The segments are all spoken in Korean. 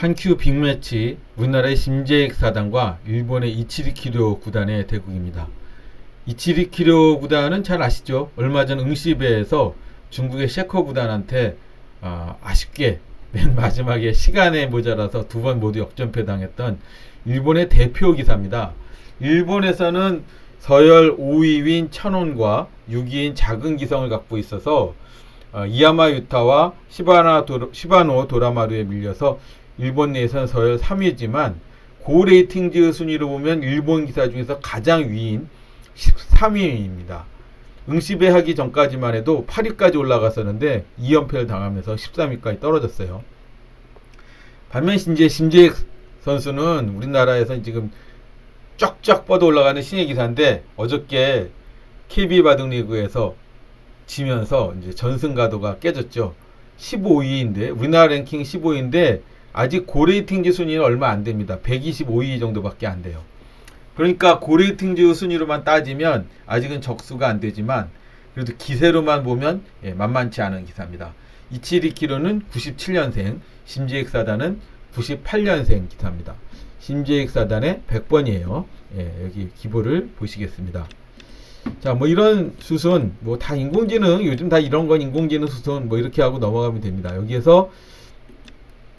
한큐 빅매치 우리나라의 심재익 사단과 일본의 이치리 키료 구단의 대국입니다. 이치리 키료 구단은 잘 아시죠? 얼마 전 응시배에서 중국의 셰커 구단한테 아, 아쉽게 맨 마지막에 시간에 모자라서 두 번 모두 역전패 당했던 일본의 대표 기사입니다. 일본에서는 서열 5위인 천원과 6위인 작은 기성을 갖고 있어서 어, 이야마 유타와 시바나 도, 시바노 도라마루에 밀려서 일본 내에서는 서열 3위지만 고 레이팅즈 순위로 보면 일본 기사 중에서 가장 위인 13위입니다. 응시배 하기 전까지만 해도 8위까지 올라갔었는데 2연패를 당하면서 13위까지 떨어졌어요. 반면 이제 심재익 선수는 우리나라에서 지금 쫙쫙 뻗어 올라가는 신예 기사인데 어저께 KB 바둑리그에서 지면서 이제 전승 가도가 깨졌죠. 15위인데 우리나라 랭킹 15위인데 아직 고레이팅즈 순위는 얼마 안 됩니다. 125위 정도밖에 안 돼요. 그러니까 고레이팅즈 순위로만 따지면 아직은 적수가 안 되지만 그래도 기세로만 보면 예, 만만치 않은 기사입니다. 이치리키로는 97년생, 심지익 사단은 98년생 기사입니다. 심지익 사단의 100번이에요. 예, 여기 기보를 보시겠습니다. 자, 뭐 이런 수순, 뭐 다 인공지능, 요즘 다 이런 건 인공지능 수순, 뭐 이렇게 하고 넘어가면 됩니다. 여기에서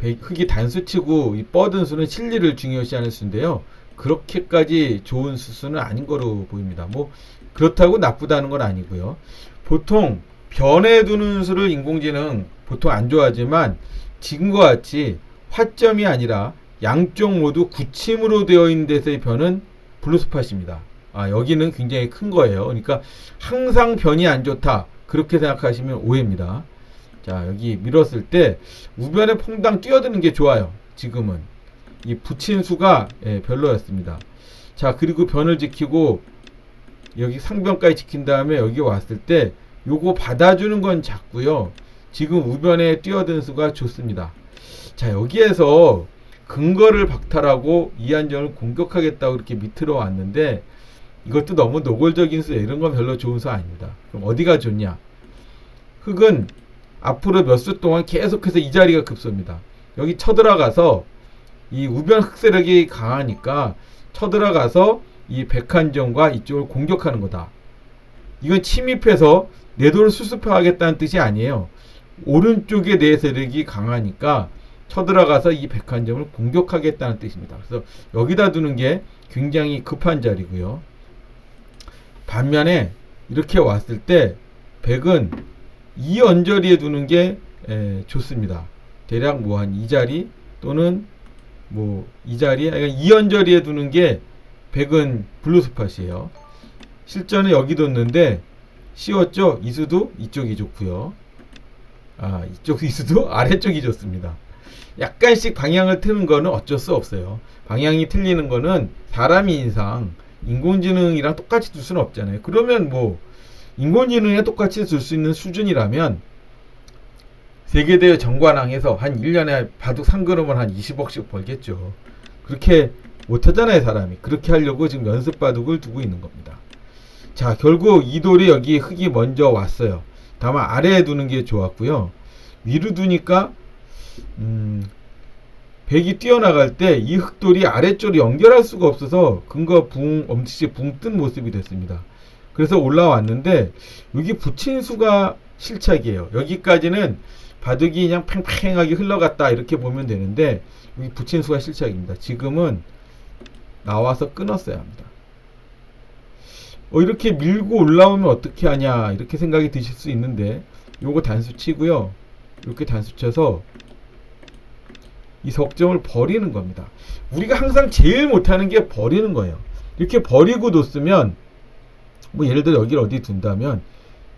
배- 흙이 단수치고 이 뻗은 수는 실리를 중요시하는 수인데요. 그렇게까지 좋은 수순은 아닌 거로 보입니다. 뭐 그렇다고 나쁘다는 건 아니고요. 보통 변에 두는 수를 인공지능 보통 안 좋아하지만 지금과 같이 화점이 아니라 양쪽 모두 굳힘으로 되어 있는 데서의 변은 블루스팟입니다. 아, 여기는 굉장히 큰 거예요. 그러니까 항상 변이 안 좋다. 그렇게 생각하시면 오해입니다. 자, 여기 밀었을 때 우변에 퐁당 뛰어드는 게 좋아요. 지금은. 이 붙인 수가 예, 별로였습니다. 자, 그리고 변을 지키고 여기 상변까지 지킨 다음에 여기 왔을 때 요거 받아주는 건 작고요. 지금 우변에 뛰어든 수가 좋습니다. 자, 여기에서 근거를 박탈하고 이한정을 공격하겠다고 이렇게 밑으로 왔는데 이것도 너무 노골적인 수예요. 이런 건 별로 좋은 수 아닙니다. 그럼 어디가 좋냐? 흙은 앞으로 몇 수 동안 계속해서 이 자리가 급소입니다. 여기 쳐들어가서 이 우변 흑세력이 강하니까 쳐들어가서 이 백한정과 이쪽을 공격하는 거다. 이건 침입해서 내도를 수습하겠다는 뜻이 아니에요. 오른쪽에 내 세력이 강하니까 쳐들어가서 이 백한점을 공격하겠다는 뜻입니다. 그래서 여기다 두는 게 굉장히 급한 자리고요. 반면에 이렇게 왔을 때 백은 이 언저리에 두는 게 에, 좋습니다. 대략 뭐 한 이 자리 또는 뭐 이 자리에 그러니까 이 언저리에 두는 게 백은 블루스팟이에요. 실전에 여기 뒀는데 쉬웠죠? 이수도 이쪽이 좋고요. 아 이쪽 이수도 아래쪽이 좋습니다. 약간씩 방향을 트는 거는 어쩔 수 없어요. 방향이 틀리는 거는 사람이 인상 인공지능이랑 똑같이 둘 수는 없잖아요. 그러면 뭐 인공지능에 똑같이 둘수 있는 수준이라면 세계대회 정관왕에서 한 1년에 바둑 상그름을 한 20억씩 벌겠죠. 그렇게 못하잖아요, 사람이. 그렇게 하려고 지금 연습 바둑을 두고 있는 겁니다. 자, 결국 이 돌이 여기 흙이 먼저 왔어요. 다만 아래에 두는 게 좋았고요. 위로 두니까 음, 백이 뛰어나갈 때 이 흙돌이 아래쪽으로 연결할 수가 없어서 근거 붕 엄지시 붕뜬 모습이 됐습니다. 그래서 올라왔는데 여기 붙인 수가 실착이에요. 여기까지는 바둑이 그냥 팽팽하게 흘러갔다 이렇게 보면 되는데 여기 붙인 수가 실착입니다. 지금은 나와서 끊었어야 합니다. 어, 이렇게 밀고 올라오면 어떻게 하냐 이렇게 생각이 드실 수 있는데 요거 단수 치고요. 이렇게 단수 쳐서 이 석점을 버리는 겁니다. 우리가 항상 제일 못하는 게 버리는 거예요. 이렇게 버리고 뒀으면 뭐 예를 들어 여기를 어디 둔다면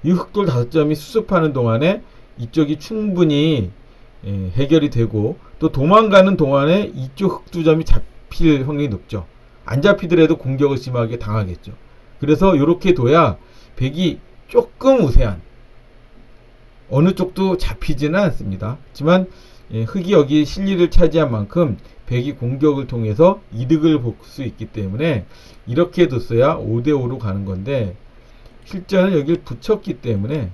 이 흑돌 다섯 점이 수습하는 동안에 이쪽이 충분히 예, 해결이 되고 또 도망가는 동안에 이쪽 흑두 점이 잡힐 확률이 높죠. 안 잡히더라도 공격을 심하게 당하겠죠. 그래서 이렇게 둬야 백이 조금 우세한 어느 쪽도 잡히지는 않습니다. 하지만 예, 흑이 여기 실리를 차지한 만큼 백이 공격을 통해서 이득을 볼 수 있기 때문에 이렇게 뒀어야 5대5로 가는 건데 실전은 여기를 붙였기 때문에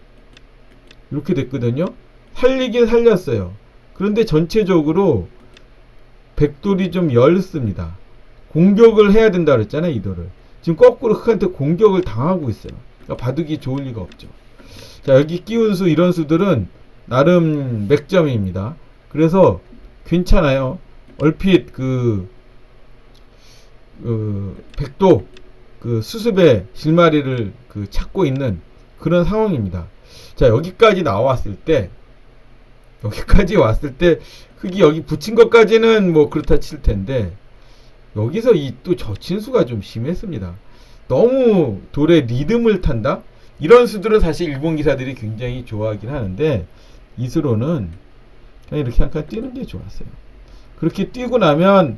이렇게 됐거든요. 살리긴 살렸어요. 그런데 전체적으로 백돌이 좀 열습니다. 공격을 해야 된다 그랬잖아요, 이 돌을. 지금 거꾸로 흑한테 공격을 당하고 있어요. 그러니까 바둑이 좋을 리가 없죠. 자, 여기 끼운 수, 이런 수들은 나름 맥점입니다. 그래서 괜찮아요. 얼핏 그, 그 백도 그 수습의 실마리를 그 찾고 있는 그런 상황입니다. 자, 여기까지 나왔을 때, 여기까지 왔을 때, 흙이 여기 붙인 것까지는 뭐 그렇다 칠 텐데, 여기서 이 또 저친수가 좀 심했습니다. 너무 돌의 리듬을 탄다? 이런 수들은 사실 일본 기사들이 굉장히 좋아하긴 하는데, 이 수로는 그냥 이렇게 한 칸 뛰는 게 좋았어요. 그렇게 뛰고 나면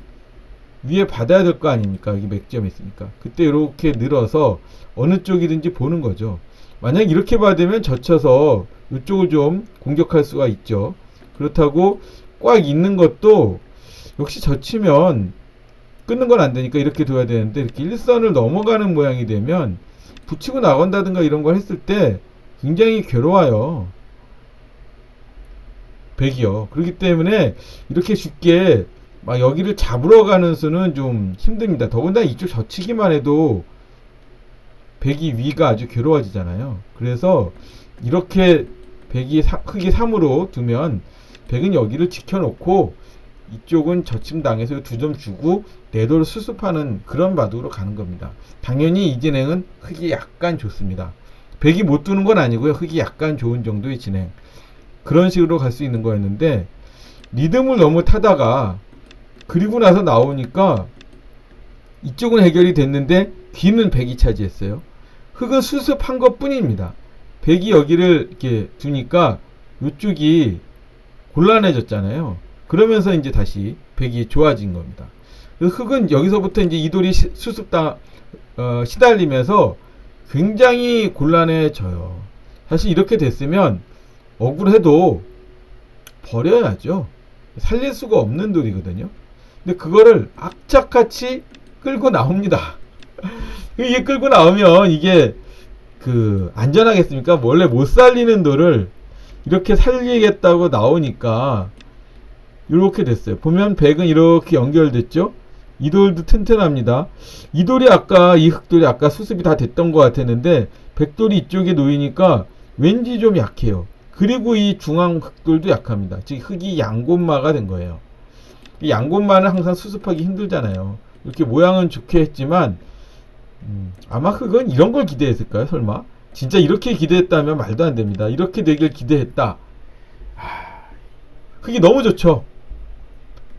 위에 받아야 될 거 아닙니까? 여기 맥점이 있으니까. 그때 이렇게 늘어서 어느 쪽이든지 보는 거죠. 만약 이렇게 받으면 젖혀서 이쪽을 좀 공격할 수가 있죠. 그렇다고 꽉 있는 것도 역시 젖히면 끊는 건 안 되니까 이렇게 둬야 되는데 이렇게 일선을 넘어가는 모양이 되면 붙이고 나간다든가 이런 걸 했을 때 굉장히 괴로워요. 백이요. 그렇기 때문에 이렇게 쉽게 막 여기를 잡으러 가는 수는 좀 힘듭니다. 더군다나 이쪽 젖히기만 해도 백이 위가 아주 괴로워지잖아요. 그래서 이렇게 백이 사, 흙이 3으로 두면 백은 여기를 지켜놓고 이쪽은 저침당해서 두 점 주고 내도를 수습하는 그런 바둑으로 가는 겁니다. 당연히 이 진행은 흙이 약간 좋습니다. 백이 못 두는 건 아니고요. 흙이 약간 좋은 정도의 진행. 그런 식으로 갈 수 있는 거였는데 리듬을 너무 타다가 그리고 나서 나오니까 이쪽은 해결이 됐는데 뒤는 백이 차지했어요. 흙은 수습한 것 뿐입니다. 백이 여기를 이렇게 두니까 이쪽이 곤란해졌잖아요. 그러면서 이제 다시 백이 좋아진 겁니다. 그 흙은 여기서부터 이제 이돌이 시- 수습다 어, 시달리면서 굉장히 곤란해져요. 사실 이렇게 됐으면 억울해도 버려야죠. 살릴 수가 없는 돌이거든요. 근데 그거를 악착같이 끌고 나옵니다. 이게 끌고 나오면 이게 그 안전하겠습니까? 원래 못 살리는 돌을 이렇게 살리겠다고 나오니까 이렇게 됐어요. 보면 백은 이렇게 연결됐죠? 이 돌도 튼튼합니다. 이 돌이 아까 이 흑돌이 아까 수습이 다 됐던 것 같았는데 백돌이 이쪽에 놓이니까 왠지 좀 약해요. 그리고 이 중앙 흑돌도 약합니다. 즉 흑이 양곤마가 된 거예요. 이 양곤마는 항상 수습하기 힘들잖아요. 이렇게 모양은 좋게 했지만 음, 아마 흑은 이런 걸 기대했을까요? 설마? 진짜 이렇게 기대했다면 말도 안 됩니다. 이렇게 되길 기대했다. 하, 흑이 너무 좋죠.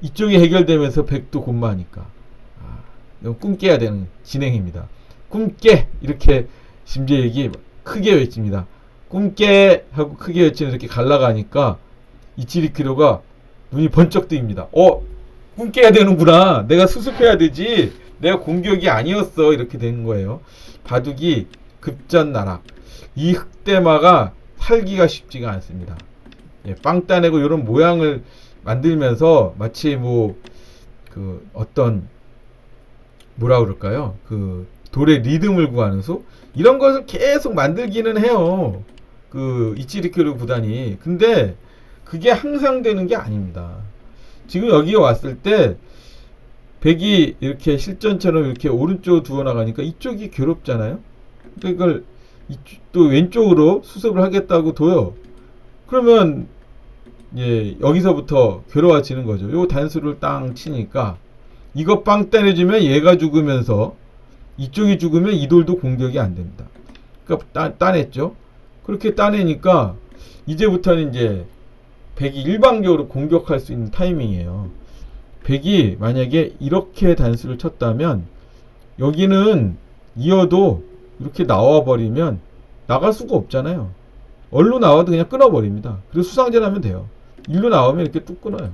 이쪽이 해결되면서 백도 곤마하니까. 아, 이건 꿈 깨야 되는 진행입니다. 꿈 깨! 이렇게 심지어얘기 크게 외칩니다. 꿈 깨! 하고 크게 외치는 이렇게 갈라가니까 이치리키로가 눈이 번쩍 뜨입니다. 어? 꿈 깨야 되는구나. 내가 수습해야 되지. 내가 공격이 아니었어. 이렇게 된 거예요. 바둑이 급전 나락. 이 흑대마가 살기가 쉽지가 않습니다. 예, 빵 따내고 이런 모양을 만들면서 마치 뭐 그 어떤 뭐라 그럴까요? 그 돌의 리듬을 구하는 수 이런 것을 계속 만들기는 해요. 그 이치리큐르 구단이 근데 그게 항상 되는 게 아닙니다. 지금 여기에 왔을 때 백이 이렇게 실전처럼 이렇게 오른쪽으로 두어 나가니까 이쪽이 괴롭잖아요. 이쪽, 또 왼쪽으로 수습을 하겠다고 둬요. 그러면 예, 여기서부터 괴로워지는 거죠. 요 단수를 땅 치니까 이거 빵 때려주면 얘가 죽으면서 이쪽이 죽으면 이 돌도 공격이 안 됩니다. 그러니까 따, 따냈죠. 그렇게 따내니까 이제부터는 이제 백이 일방적으로 공격할 수 있는 타이밍이에요. 백이 만약에 이렇게 단수를 쳤다면 여기는 이어도 이렇게 나와 버리면 나갈 수가 없잖아요. 얼로 나와도 그냥 끊어버립니다. 그리고 수상전 하면 돼요. 일로 나오면 이렇게 뚝 끊어요.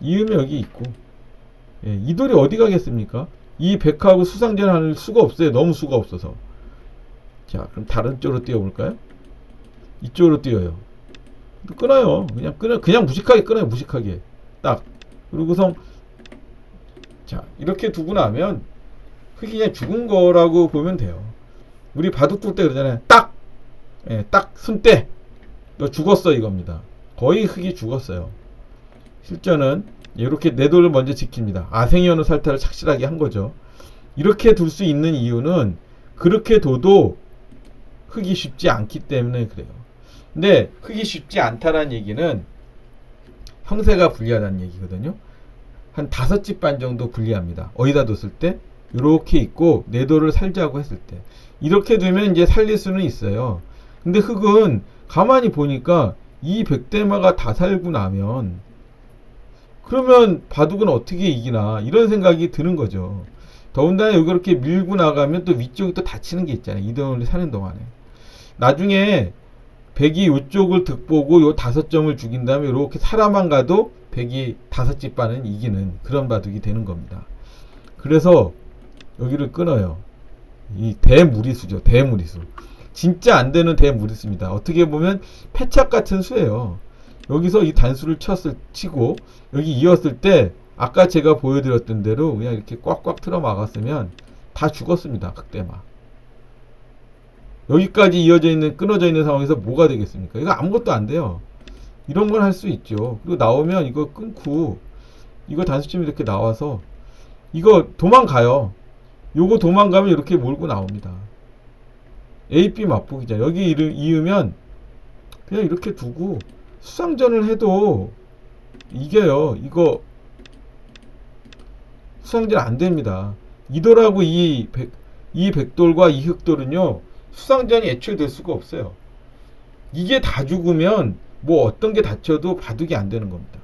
이음이 여기 있고. 예, 이 돌이 어디 가겠습니까? 이 백하고 수상전 할 수가 없어요. 너무 수가 없어서. 자, 그럼 다른 쪽으로 뛰어볼까요? 이쪽으로 뛰어요. 끊어요. 그냥 끊어, 그냥 무식하게 끊어요. 무식하게. 딱. 그리고서, 자, 이렇게 두고 나면, 그게 그냥 죽은 거라고 보면 돼요. 우리 바둑 둘 때 그러잖아요. 딱! 예, 딱, 손 떼! 너 죽었어, 이겁니다. 거의 흙이 죽었어요. 실전은 이렇게 내도를 먼저 지킵니다. 아생이어는 살타를 착실하게 한 거죠. 이렇게 둘 수 있는 이유는 그렇게 둬도 흙이 쉽지 않기 때문에 그래요. 근데 흙이 쉽지 않다는 얘기는 형세가 불리하다는 얘기거든요. 한 다섯 집 반 정도 불리합니다. 어디다 뒀을 때 이렇게 있고 내도를 살자고 했을 때 이렇게 되면 이제 살릴 수는 있어요. 근데 흙은 가만히 보니까 이 백대마가 다 살고 나면 그러면 바둑은 어떻게 이기나 이런 생각이 드는 거죠. 더군다나 여기 이렇게 밀고 나가면 또 위쪽이 또 다치는 게 있잖아요. 이동을 사는 동안에. 나중에 백이 요쪽을 득보고 요 다섯 점을 죽인 다음에 이렇게 살아만 가도 백이 다섯 집 반은 이기는 그런 바둑이 되는 겁니다. 그래서 여기를 끊어요. 이 대무리수죠. 대무리수. 진짜 안 되는 대무리수입니다. 어떻게 보면 패착 같은 수예요. 여기서 이 단수를 쳤을 치고 여기 이었을 때 아까 제가 보여드렸던 대로 그냥 이렇게 꽉꽉 틀어 막았으면 다 죽었습니다. 극대마. 여기까지 이어져 있는 끊어져 있는 상황에서 뭐가 되겠습니까? 이거 아무것도 안 돼요. 이런 걸 할 수 있죠. 그리고 나오면 이거 끊고 이거 단수점이 이렇게 나와서 이거 도망가요. 요거 도망가면 이렇게 몰고 나옵니다. A, B 맛보기잖아요. 여기 이으면 그냥 이렇게 두고 수상전을 해도 이겨요. 이거 수상전 안 됩니다. 이돌하고 이, 백, 이 백돌과 이 흑돌은요, 수상전이 애초에 될 수가 없어요. 이게 다 죽으면 뭐 어떤 게 다쳐도 바둑이 안 되는 겁니다.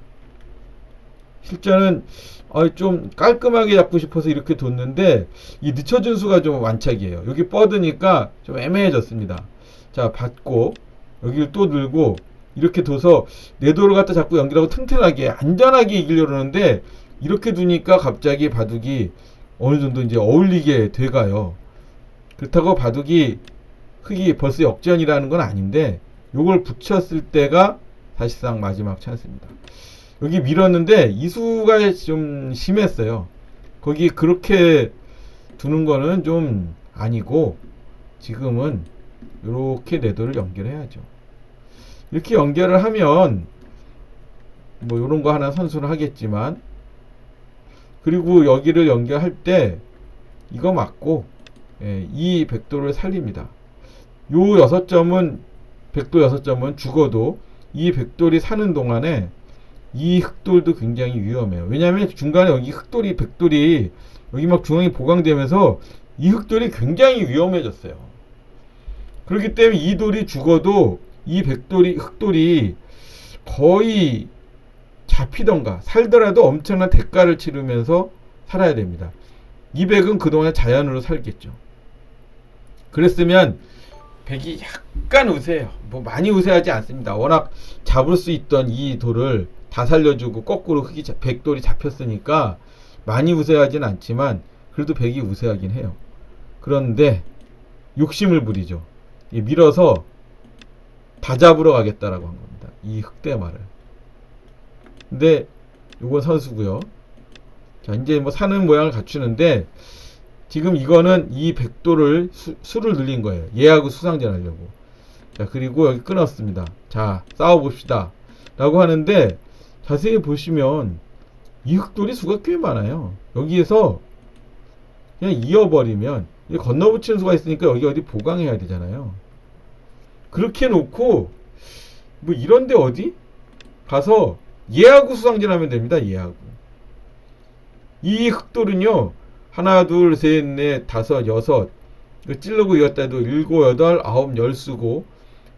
실제는 아, 좀 깔끔하게 잡고 싶어서 이렇게 뒀는데 이 늦춰준 수가 좀 완착이에요. 여기 뻗으니까 좀 애매해졌습니다. 자, 받고 여기를 또 들고 이렇게 둬서 내도를 갖다 자꾸 연결하고 튼튼하게 안전하게 이기려고 하는데 이렇게 두니까 갑자기 바둑이 어느 정도 이제 어울리게 돼가요. 그렇다고 바둑이 흙이 벌써 역전이라는 건 아닌데 요걸 붙였을 때가 사실상 마지막 찬스입니다. 여기 밀었는데 이수가 좀 심했어요. 거기 그렇게 두는 거는 좀 아니고 지금은 이렇게 내도를 연결해야죠. 이렇게 연결을 하면 뭐 이런 거 하나 선수는 하겠지만 그리고 여기를 연결할 때 이거 맞고 예, 이 백도를 살립니다. 요 여섯 점은 백도 여섯 점은 죽어도 이 백돌이 사는 동안에 이 흑돌도 굉장히 위험해요. 왜냐하면 중간에 여기 흑돌이 백돌이 여기 막 중앙이 보강되면서 이 흑돌이 굉장히 위험해졌어요. 그렇기 때문에 이 돌이 죽어도 이 백돌이 흑돌이 거의 잡히던가 살더라도 엄청난 대가를 치르면서 살아야 됩니다. 이 백은 그동안 자연으로 살겠죠. 그랬으면 백이 약간 우세해요. 뭐 많이 우세하지 않습니다. 워낙 잡을 수 있던 이 돌을 다 살려주고 거꾸로 자- 백돌이 잡혔으니까 많이 우세하진 않지만 그래도 백이 우세하긴 해요. 그런데 욕심을 부리죠. 이 밀어서 다 잡으러 가겠다라고 한 겁니다. 이 흑대마를. 근데 요건 선수고요. 자 이제 뭐 사는 모양을 갖추는데 지금 이거는 이 백도를 수, 수를 늘린 거예요. 얘하고 수상전 하려고. 자 그리고 여기 끊었습니다. 자 싸워봅시다. 라고 하는데 자세히 보시면 이 흑돌이 수가 꽤 많아요. 여기에서 그냥 이어버리면 건너붙이는 수가 있으니까 여기 어디 보강해야 되잖아요. 그렇게 놓고 뭐 이런데 어디 가서 얘하고 수상전하면 됩니다. 얘하고 이 흑돌은요 하나 둘 셋 넷 다섯 여섯 찔르고 이었다 해도 일곱 여덟 아홉 열 수고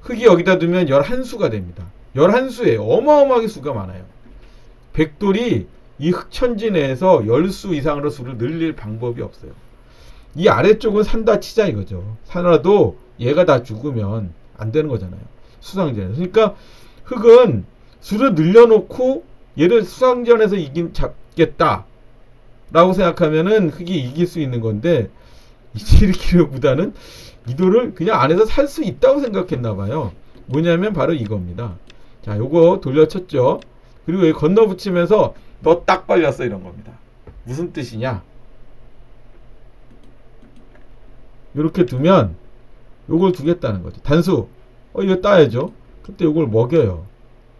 흑이 여기다 두면 열한 수가 됩니다. 열한 수예요. 어마어마하게 수가 많아요. 백돌이 이 흑천지 내에서 열 수 이상으로 수를 늘릴 방법이 없어요. 이 아래쪽은 산다 치자 이거죠. 살아도 얘가 다 죽으면 안 되는 거잖아요. 수상전에서. 그러니까 흑은 수를 늘려놓고 얘를 수상전에서 이긴 잡겠다. 라고 생각하면은 흑이 이길 수 있는 건데 27kg보다는 이도를 그냥 안에서 살 수 있다고 생각했나 봐요. 뭐냐면 바로 이겁니다. 자, 요거 돌려쳤죠. 그리고 여기 건너붙이면서 너 딱 걸렸어 이런 겁니다. 무슨 뜻이냐? 이렇게 두면 요걸 두겠다는 거죠. 단수. 어 이거 따야죠. 그때 요걸 먹여요.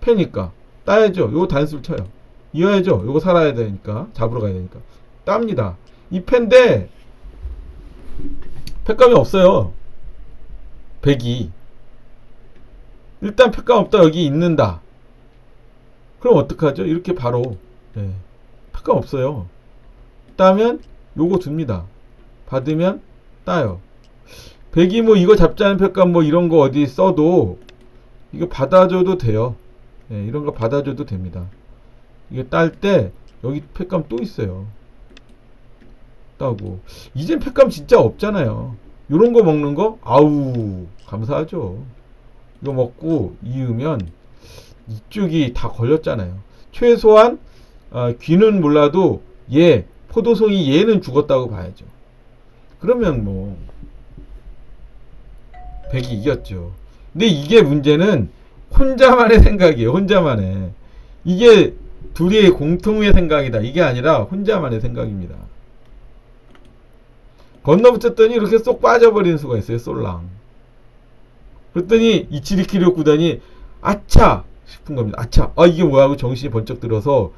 패니까 따야죠. 요 단수를 쳐요. 이어야죠. 요거 살아야 되니까 잡으러 가야 되니까 땁니다. 이 패인데 패감이 없어요. 백이 일단 패감 없다 여기 있는다. 그럼 어떡하죠? 이렇게 바로 예, 패감 없어요. 따면 요거 줍니다. 받으면 따요. 백이 뭐 이거 잡자는 패감 뭐 이런 거 어디 써도 이거 받아줘도 돼요. 예, 이런 거 받아줘도 됩니다. 이게 딸때 여기 팩감 또 있어요. 따고 이젠 팩감 진짜 없잖아요. 요런 거 먹는 거 아우 감사하죠. 이거 먹고 이으면 이쪽이 다 걸렸잖아요. 최소한 아, 귀는 몰라도 얘 포도송이 얘는 죽었다고 봐야죠. 그러면 뭐 백이 이겼죠. 근데 이게 문제는 혼자만의 생각이에요. 혼자만의. 이게 둘이 공통의 생각이다. 이게 아니라 혼자만의 생각입니다. 건너붙였더니 이렇게 쏙 빠져버리는 수가 있어요. 솔랑. 그랬더니 이치리키료 구단이 아차 싶은 겁니다. 아차. 아 이게 뭐야 하고 정신이 번쩍 들어서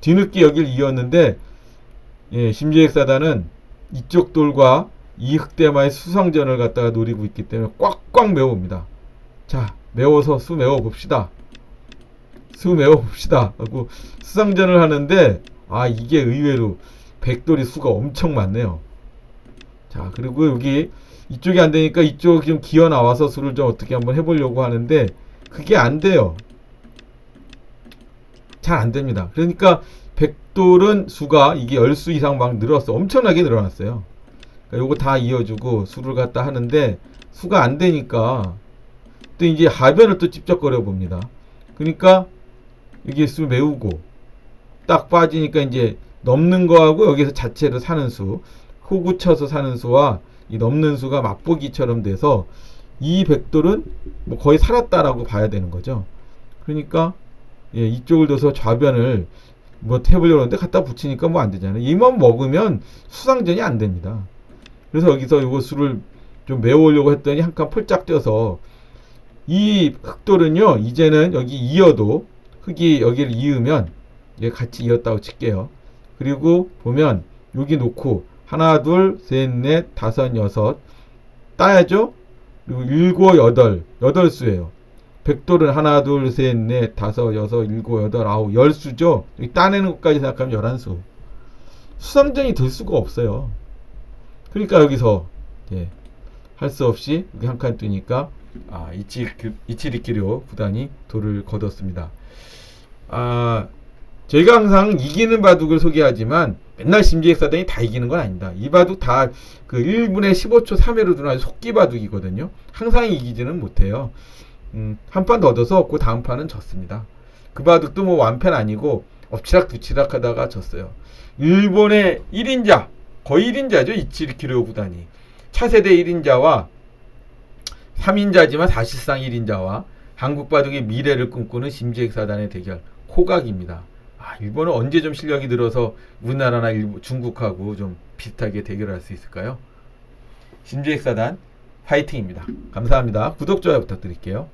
뒤늦게 여길 이었는데 예, 심지액 사단은 이쪽 돌과 이 흑대마의 수상전을 갖다가 노리고 있기 때문에 꽉꽉 메워옵니다. 자, 메워서 수 메워 봅시다. 수 메워 봅시다. 하고 수상전을 하는데 아 이게 의외로 백돌이 수가 엄청 많네요. 자, 그리고 여기 이쪽이 안 되니까 이쪽 좀 기어 나와서 수를 좀 어떻게 한번 해보려고 하는데 그게 안 돼요. 잘 안 됩니다. 그러니까 백돌은 수가 이게 열수 이상 막 늘었어. 엄청나게 늘어났어요. 그러니까 요거 다 이어주고 수를 갖다 하는데 수가 안 되니까 또 이제 하변을 또 찝쩍거려 봅니다. 그러니까 이게 수 메우고 딱 빠지니까 이제 넘는 거하고 여기서 자체로 사는 수 호구 쳐서 사는 수와 이 넘는 수가 맛보기처럼 돼서 이 백돌은 뭐 거의 살았다라고 봐야 되는 거죠. 그러니까 예, 이쪽을 둬서 좌변을 뭐 하는데 갖다 붙이니까 뭐 안 되잖아요. 이만 먹으면 수상전이 안 됩니다. 그래서 여기서 요거 수를 좀 메우려고 했더니 한 칸 폴짝 뛰어서 이 흑돌은요 이제는 여기 이어도 흑이 여기를 이으면 얘 같이 이었다고 칠게요. 그리고 보면 여기 놓고 하나 둘 셋 넷 다섯 여섯 따야죠. 그리고 일곱 여덟 여덟 수예요. 백돌은 하나 둘 셋 넷 다섯 여섯 일곱 여덟 아홉 열 수죠. 따내는 것까지 생각하면 열한 수. 수상전이 될 수가 없어요. 그러니까 여기서 예, 할 수 없이 여기 한칸 뜨니까 아 이치 이치리키료 구단이 돌을 거뒀습니다. 아 저희가 항상 이기는 바둑을 소개하지만 맨날 심지액사단이 다 이기는 건 아닙니다. 이 바둑 다 그 1분에 15초 3회로 두는 아주 속기 바둑이거든요. 항상 이기지는 못해요. 음, 한 판 더 얻어서 그 다음 판은 졌습니다. 그 바둑도 뭐 완패는 아니고 엎치락 뒤치락 하다가 졌어요. 일본의 1인자, 거의 1인자죠. 이치리 키료 구단이. 차세대 1인자와 3인자지만 사실상 1인자와 한국 바둑의 미래를 꿈꾸는 심지액사단의 대결 코각입니다. 아, 일본은 언제 좀 실력이 늘어서 우리나라나 일본, 중국하고 좀 비슷하게 대결할 수 있을까요? 심지액사단 화이팅입니다. 감사합니다. 구독, 좋아요 부탁드릴게요.